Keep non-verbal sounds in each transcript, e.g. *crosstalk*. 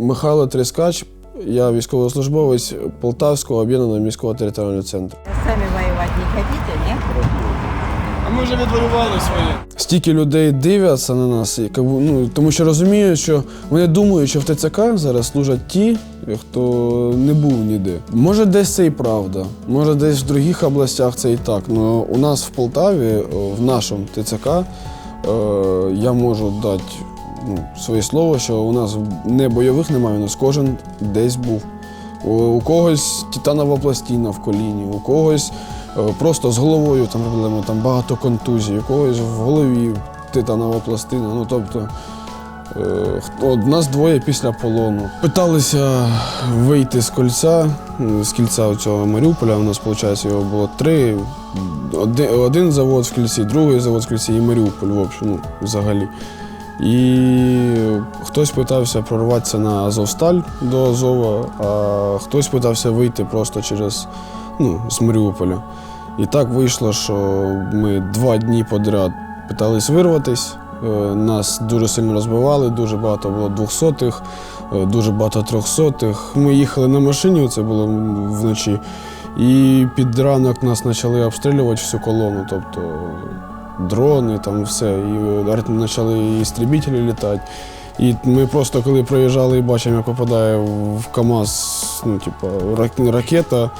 Михайло Тріскач, я військовослужбовець Полтавського об'єднаного міського територіального центру. Сами воевать не хотите, нет? А ми вже відвоювали своє. Стільки людей дивляться на нас, ну, тому що розуміють, що вони думають, що в ТЦК зараз служать ті, хто не був ніде. Може, десь це і правда, може, десь в других областях це і так. Але у нас в Полтаві, в нашому ТЦК, е, я можу дати ну, своє слово, що у нас не бойових немає, у нас кожен десь був. У, когось титанова пластина в коліні, у когось е, просто з головою там проблеми, там багато контузій, у когось в голові титанова пластина. Ну тобто е, от нас двоє після полону. Питалися вийти з кольця, з кільця цього Маріуполя. У нас, виходить, його було три. Один завод в кільці, другий завод в кільці і Маріуполь, в общем, ну, взагалі. І хтось питався прорватися на Азовсталь до Азова, а хтось питався вийти просто через ну, з Маріуполя. І так вийшло, що ми два дні подряд питались вирватись. Е, Нас дуже сильно розбивали, дуже багато було двохсотих, е, дуже багато трьохсотих. Ми їхали на машині, це було вночі. І під ранок нас почали обстрілювати всю колону. Тобто дрони, там все. І почали і істребітелі літати. І ми просто коли проїжджали і бачимо, як попадає в КАМАЗ, ну, типу, ракета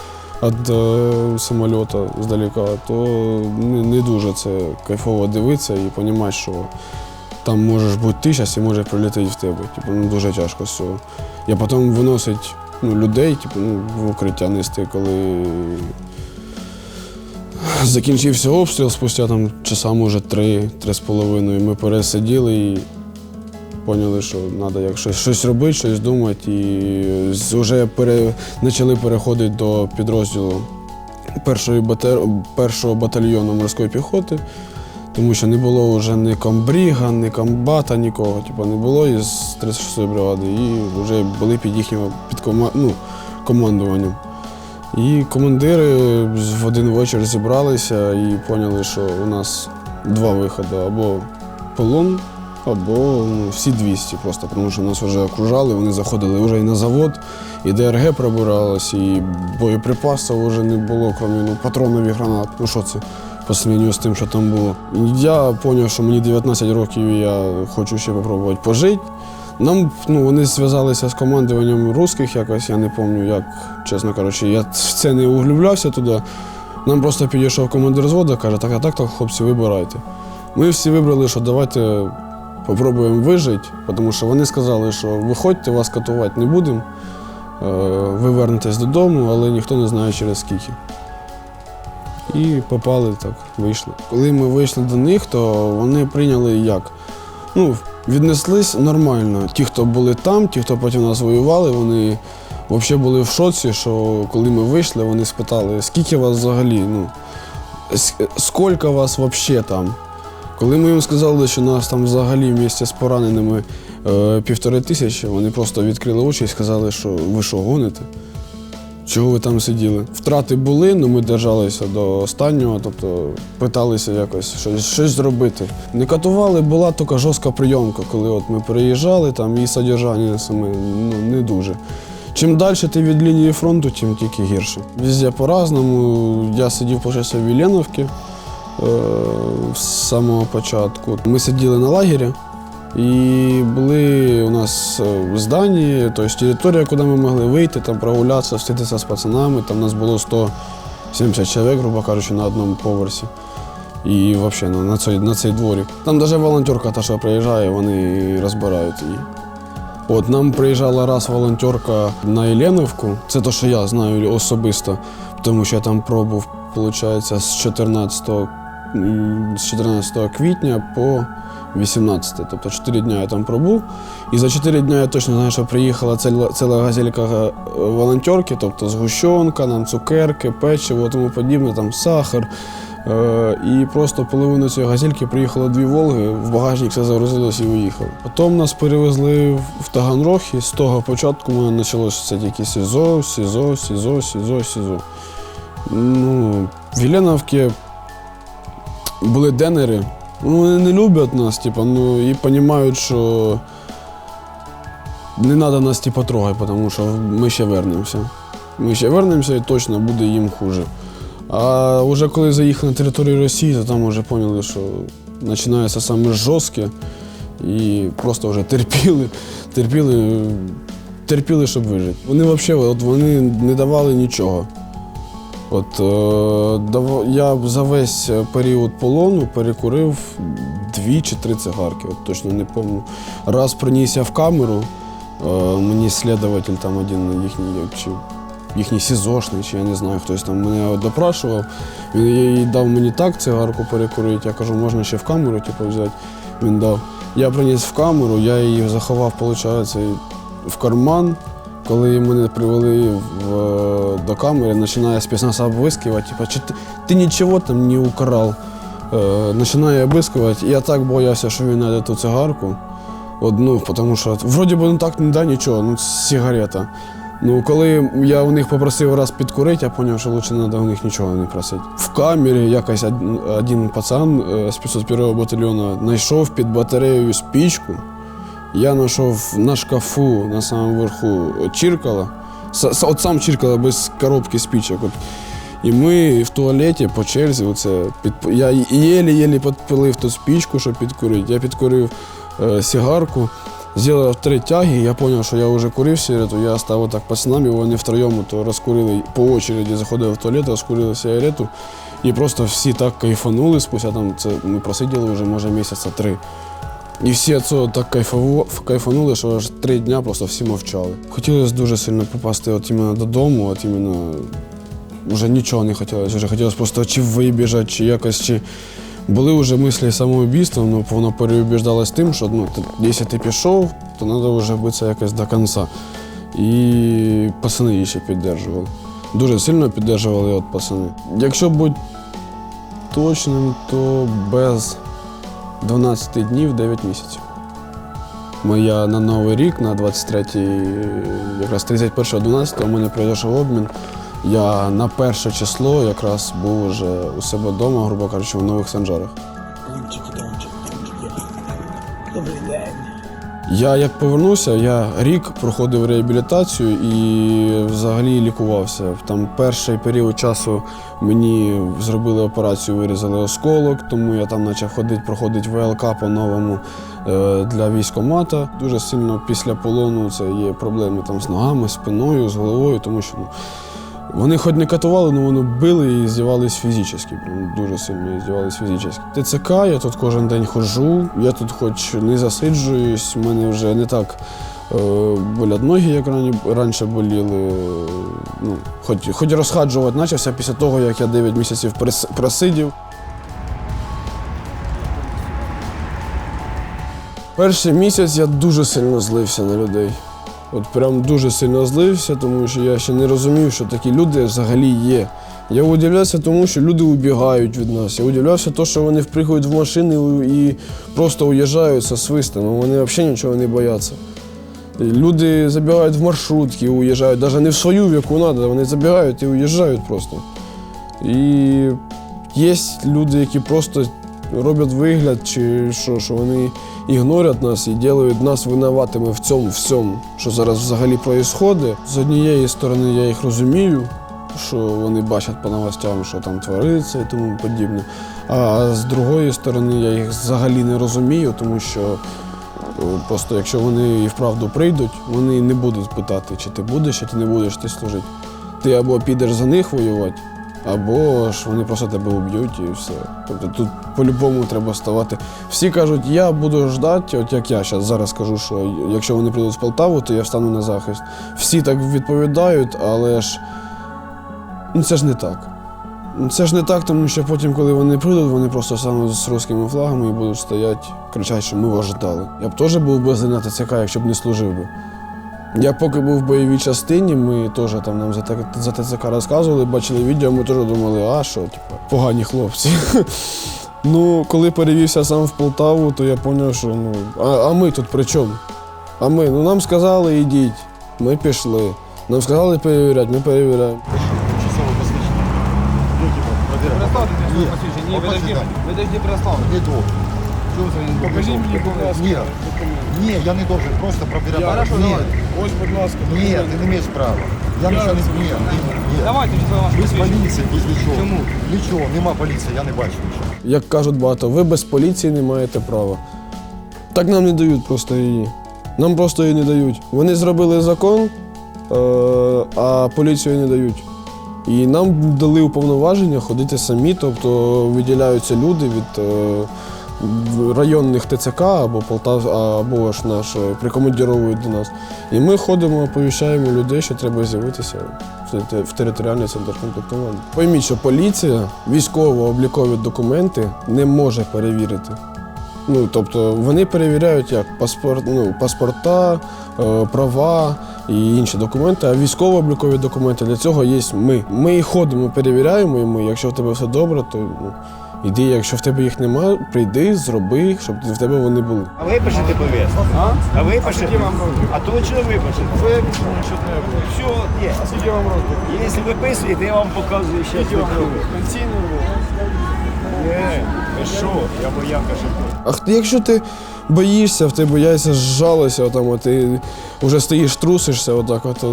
від е, самольоту здалека, то не, не дуже це кайфово дивитися і розуміти, що там можеш бути ти зараз і може прилетіти в тебе. Типу, ну, дуже тяжко з цього. Я потім виносить ну, людей типу, ну, в укриття нести, коли закінчився обстріл, спустя там часа, може, три, три з половиною. Ми пересиділи і поняли, що треба як щось, щось робити, щось думати. І вже пере, почали переходити до підрозділу першої батер, першого батальйону морської піхоти, тому що не було вже ні комбріга, ні комбата, нікого. Типу, не було із 36-ї бригади. І вже були під їхнім під кома, ну, командуванням. І командири в один вечір зібралися і поняли, що у нас два виходи: або полон, або ну, всі 200 просто, тому що нас вже окружали, вони заходили вже і на завод, і ДРГ пробиралось, і боєприпасів вже не було, крім ну, патронів і гранат. Ну що це? По сравнению з тим, що там було. Я зрозумів, що мені 19 років і я хочу ще спробувати пожити. Нам ну, вони зв'язалися з командуванням русських якось, я не пам'ятаю, як, чесно кажучи, я в це не углублявся туди. Нам просто підійшов командир взводу, каже, так, а так, так, хлопці, вибирайте. Ми всі вибрали, що давайте спробуємо вижити, тому що вони сказали, що виходьте, вас катувати не будемо, е, ви вернетесь додому, але ніхто не знає через скільки. І попали так, вийшли. Коли ми вийшли до них, то вони прийняли як? Ну, віднеслись нормально. Ті, хто були там, ті, хто потім нас воювали, вони взагалі були в шоці, що коли ми вийшли, вони спитали, скільки вас взагалі, ну, скільки вас взагалі там. Коли ми їм сказали, що нас там взагалі в місті з пораненими е, півтори тисячі, вони просто відкрили очі і сказали, що ви що, гоните? Чого ви там сиділи? Втрати були, але ми держалися до останнього, тобто питалися якось щось, щось зробити. Не катували, була тільки жорстка прийомка, коли от ми переїжджали, там і содержання саме ну, не дуже. Чим далі ти від лінії фронту, тим тільки гірше. Везде по-разному. Я сидів виходить, в Віленовці е, з самого початку. Ми сиділи на лагері. І були у нас е, здані, тобто територія, куди ми могли вийти, там прогулятися, встретитися з пацанами. Там нас було 170 чоловік, грубо кажучи, на одному поверсі. І взагалі на, цей, на цей дворик. Там навіть волонтерка та, що приїжджає, вони розбирають її. От нам приїжджала раз волонтерка на Єленовку. Це те, що я знаю особисто, тому що я там пробув, виходить, з 14, з 14 квітня по 18. Тобто 4 дні я там пробув. І за 4 дні я точно знаю, що приїхала ціла, ціла газелька е, волонтерки, тобто згущенка, нам цукерки, печиво, тому подібне, там сахар. Е, І просто половину цієї газельки приїхало дві Волги, в багажник все загрузилось і уїхав. Потім нас перевезли в- в Таганрог, і з того початку у мене почалося тільки СІЗО, СІЗО, СІЗО, СІЗО, СІЗО. Ну, в Єленовці були денери. Ну, вони не люблять нас, типу, ну, і розуміють, що не треба нас типу, трогати, тому що ми ще вернемося. Ми ще вернемося і точно буде їм хуже. А вже коли заїхали на територію Росії, то там вже поняли, що починається саме жорстке і просто вже терпіли, терпіли, терпіли, щоб вижити. Вони взагалі от вони не давали нічого. От, е, я за весь період полону перекурив дві чи три цигарки, от точно не пам'ятаю. Раз приніс я в камеру, е, мені слідователь там один їхній, чи їхній СІЗОшний, чи я не знаю, хтось там мене допрашував. Він їй дав мені так цигарку перекурити. Я кажу, можна ще в камеру типу, взяти. Він дав. Я приніс в камеру, я її заховав, виходить, в карман. Коли мене привели в, до камери, починає спецназ обыскивать, типа, чи ти, ти нічого там не украл. Е, починає обыскивать, я так боявся, що він знайде ту цигарку. Одну, тому що вроді би ну так не да нічого, ну сигарета. Ну, коли я у них попросив раз підкурити, я зрозумів, що краще не треба у них нічого не просити. В камері якось од- один пацан е, з 501 батальйону знайшов під батареєю спічку. Я знайшов на шкафу на самому верху чиркало. От сам чиркало без коробки спічок. От. І ми в туалеті по черзі, оце, під, я єлі-єлі підпилив ту спічку, щоб підкурити. Я підкурив е, сигарку, зробив три тяги, я зрозумів, що я вже курив сигарету, я став так пацанам, і вони втроєм то розкурили по очереді, заходили в туалет, розкурили сигарету. І просто всі так кайфанули спустя там, це ми просиділи вже може місяця три. І всі від цього так кайфово, кайфанули, що аж три дня просто всі мовчали. Хотілося дуже сильно попасти от іменно додому, от іменно вже нічого не хотілося. Вже хотілося просто чи вибіжати, чи якось, чи були вже мислі самоубійства, але воно переубіждалось тим, що ну, якщо ти пішов, то треба вже битися якось до кінця. І пацани її ще підтримували. Дуже сильно підтримували от пацани. Якщо бути точним, то без 12 днів 9 місяців. Моя на Новий рік, на 23-й, якраз 31.12 у мене пройшов обмін. Я на перше число якраз був уже у себе вдома, грубо кажучи, в нових санжарах. Я як повернувся, я рік проходив реабілітацію і взагалі лікувався. Там перший період часу мені зробили операцію, вирізали осколок, тому я там почав ходити, проходити ВЛК по-новому е, для військомата. Дуже сильно після полону це є проблеми там з ногами, спиною, з головою, тому що ну, вони хоч не катували, але вони били і здівались фізично. Дуже сильно здівались фізично. ТЦК, я тут кожен день ходжу, я тут хоч не засиджуюсь, у мене вже не так е, болять ноги, як рані, раніше боліли. Ну, хоч, хоч розхаджувати почався після того, як я 9 місяців просидів. Перший місяць я дуже сильно злився на людей. От прям дуже сильно злився, тому що я ще не розумів, що такі люди взагалі є. Я удивлявся тому, що люди убігають від нас. Я удивлявся тому, що вони впригують в машини і просто уїжджають зі свистом. Вони взагалі нічого не бояться. Люди забігають в маршрутки, уїжджають, навіть не в свою, в яку треба, вони забігають і уїжджають просто. І є люди, які просто роблять вигляд, чи що, що вони ігнорять нас і роблять нас винуватими в цьому всьому, що зараз взагалі відбувається. З однієї сторони я їх розумію, що вони бачать по новостям, що там твориться і тому подібне. А з другої сторони я їх взагалі не розумію, тому що е, просто якщо вони і вправду прийдуть, вони не будуть питати, чи ти будеш, чи ти не будеш ти служити. Ти або підеш за них воювати, або ж вони просто тебе уб'ють і все. Тобто тут по-любому треба ставати. Всі кажуть, я буду ждати, от як я зараз зараз кажу, що якщо вони прийдуть з Полтаву, то я встану на захист. Всі так відповідають, але ж ну, це ж не так. Ну, Це ж не так, тому що потім, коли вони прийдуть, вони просто стануть з русскими флагами і будуть стояти, кричати, що ми вас ждали. Я б теж був би на ТЦК, якщо б не служив би. Я поки був в бойовій частині, ми теж там нам за, за ТЦК розказували, бачили відео, ми теж думали, а що, типу, погані хлопці. *laughs* ну, коли перевівся сам в Полтаву, то я зрозумів, що ну, а, а ми тут при чому? А ми, ну нам сказали, йдіть, ми пішли. Нам сказали перевіряти, ми перевіряємо. Часове посвідчення. Ну, типа, проверяй. Переставте своє посвідчення. Ні, це він? Покажи мені, будь ласка, Ні. Ні, я не должен просто проверять. Ні, Ось, будь ласка. ні, ти не маєш права. Я нічого не ні, ні, ні. Давайте ваш Без поліції, без нічого. Чому? Нічого, нема поліції, я не бачу нічого. Як кажуть багато, ви без поліції не маєте права. Так нам не дають просто її. Нам просто її не дають. Вони зробили закон, е, а поліцію не дають. І нам дали уповноваження ходити самі, тобто виділяються люди від е, районних ТЦК або Полтав, або ж наш е, прикомандіровують до нас. І ми ходимо, оповіщаємо людей, що треба з'явитися в, територіальний центр комплектування. Пойміть, що поліція військово-облікові документи не може перевірити. Ну, тобто вони перевіряють як паспорт, ну, паспорта, е, права і інші документи, а військово-облікові документи для цього є ми. Ми ходимо, перевіряємо, і ми, якщо в тебе все добре, то ну, іди, якщо в тебе їх немає, прийди, зроби, щоб в тебе вони були. А випишете повістку? А? А випишете? А то чого випишете? Виписано, що треба. Все, є. А скільки вам років? Якщо виписуєте, я вам показую ще Скільки вам років? Пенсійний? Ні, що? Я боявка, що А якщо ти боїшся, в тебе яйця зжалися, отам, а ти вже стоїш, трусишся, отак, от,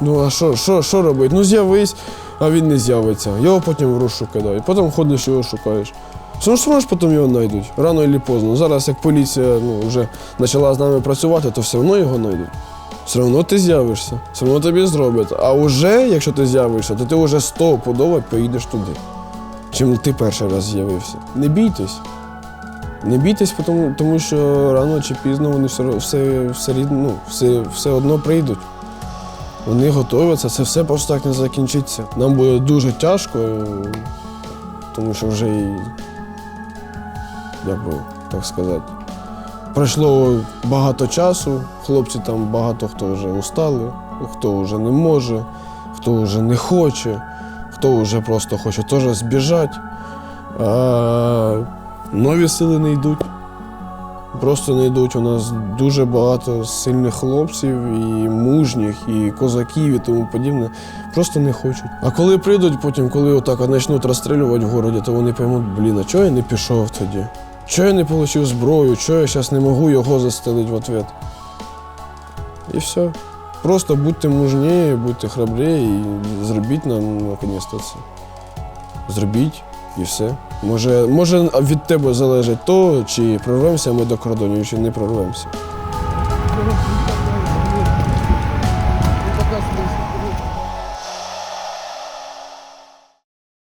ну а що, що, що робити? Ну з'явись, а він не з'явиться. Його потім в рушу кидають, потім ходиш його шукаєш. Все ж потім його знайдуть, рано чи пізно. Зараз, як поліція ну, вже почала з нами працювати, то все одно його знайдуть. Все одно ти з'явишся, все одно тобі зроблять. А вже, якщо ти з'явишся, то ти вже стопудово поїдеш туди, чим ти перший раз з'явився. Не бійтесь. Не бійтесь, тому, тому що рано чи пізно вони все, все, все, ну, все, все одно прийдуть. Вони готуються, це все просто так не закінчиться. Нам буде дуже тяжко, тому що вже і, як би так сказати, пройшло багато часу, хлопці там багато хто вже устали, хто вже не може, хто вже не хоче, хто вже просто хоче теж збіжати. А нові сили не йдуть. Просто не йдуть. У нас дуже багато сильних хлопців, і мужніх, і козаків, і тому подібне. Просто не хочуть. А коли прийдуть потім, коли отак почнуть розстрілювати в городі, то вони поймуть, блін, а чого я не пішов тоді? Чого я не отримав зброю? Чого я зараз не можу його застрелити в ответ? І все. Просто будьте мужніше, будьте храбрее і зробіть нам наконець-то це. Зробіть і все. Може, може від тебе залежить то, чи прорвемося ми до кордонів, чи не прорвемося.